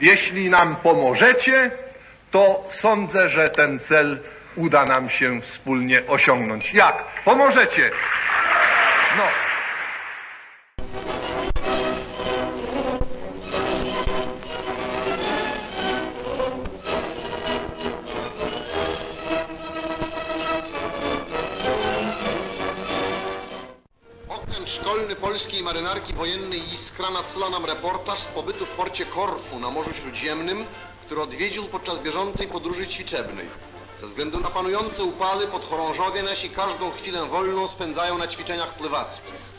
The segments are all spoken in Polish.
Jeśli nam pomożecie, to sądzę, że ten cel uda nam się wspólnie osiągnąć. Jak? Pomożecie! No. Szkolny polskiej marynarki wojennej Iskra nadsyła nam reportaż z pobytu w porcie Korfu na Morzu Śródziemnym, który odwiedził podczas bieżącej podróży ćwiczebnej. Ze względu na panujące upaly podchorążowie nasi każdą chwilę wolną spędzają na ćwiczeniach pływackich.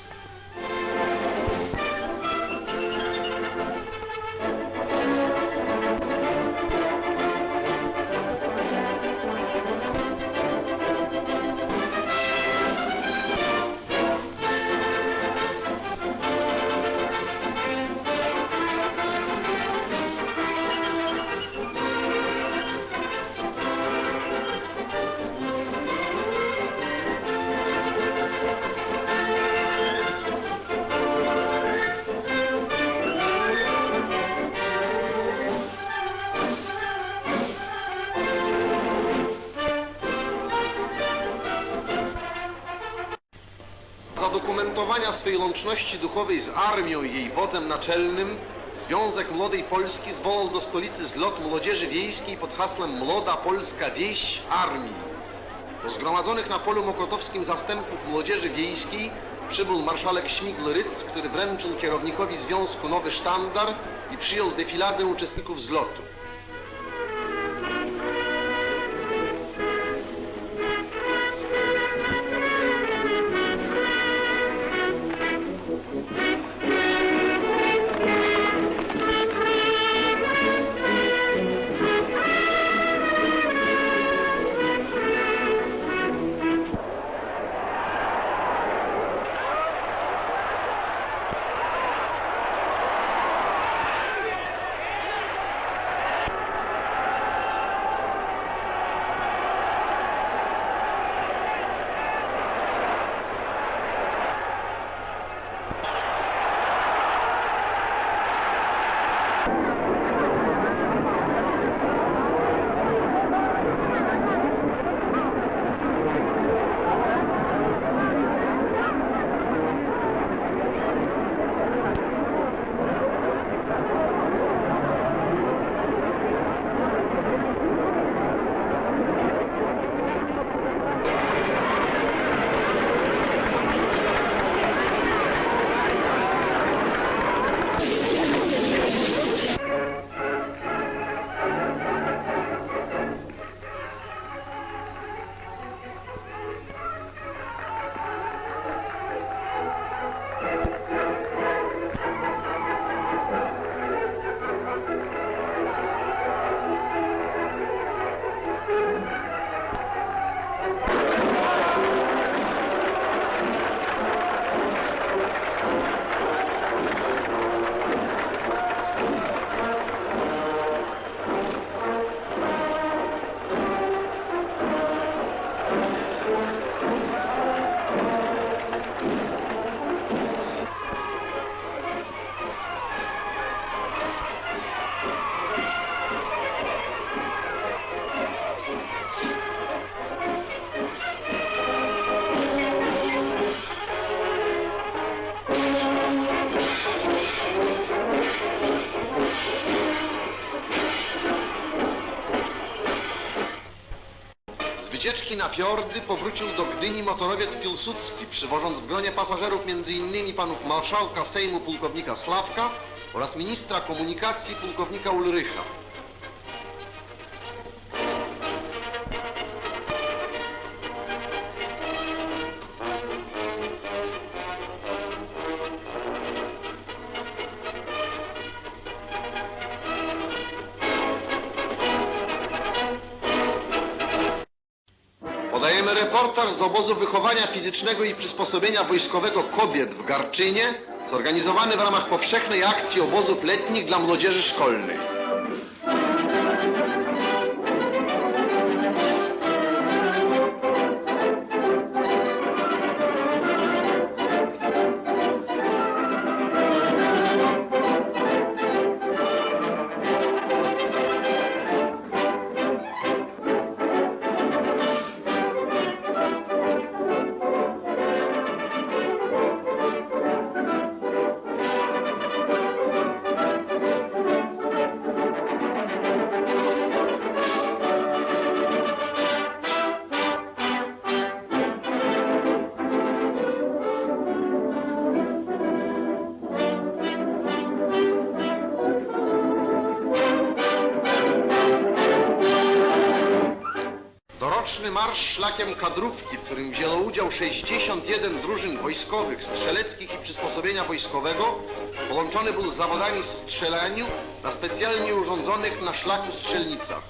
Zadokumentowania swej łączności duchowej z armią i jej wodzem naczelnym Związek Młodej Polski zwołał do stolicy zlot młodzieży wiejskiej pod hasłem Młoda Polska Wieś Armii. Do zgromadzonych na polu mokotowskim zastępów młodzieży wiejskiej przybył marszałek Śmigl-Ryc, który wręczył kierownikowi związku nowy sztandar i przyjął defiladę uczestników zlotu. Wycieczki na fiordy powrócił do Gdyni motorowiec Piłsudski, przywożąc w gronie pasażerów m.in. panów marszałka Sejmu pułkownika Slawka oraz ministra komunikacji pułkownika Ulrycha. Reportaż z obozu wychowania fizycznego i przysposobienia wojskowego kobiet w Garczynie, zorganizowany w ramach powszechnej akcji obozów letnich dla młodzieży szkolnej. Doroczny marsz szlakiem kadrówki, w którym wzięło udział 61 drużyn wojskowych, strzeleckich i przysposobienia wojskowego, połączony był z zawodami strzelaniu na specjalnie urządzonych na szlaku strzelnicach.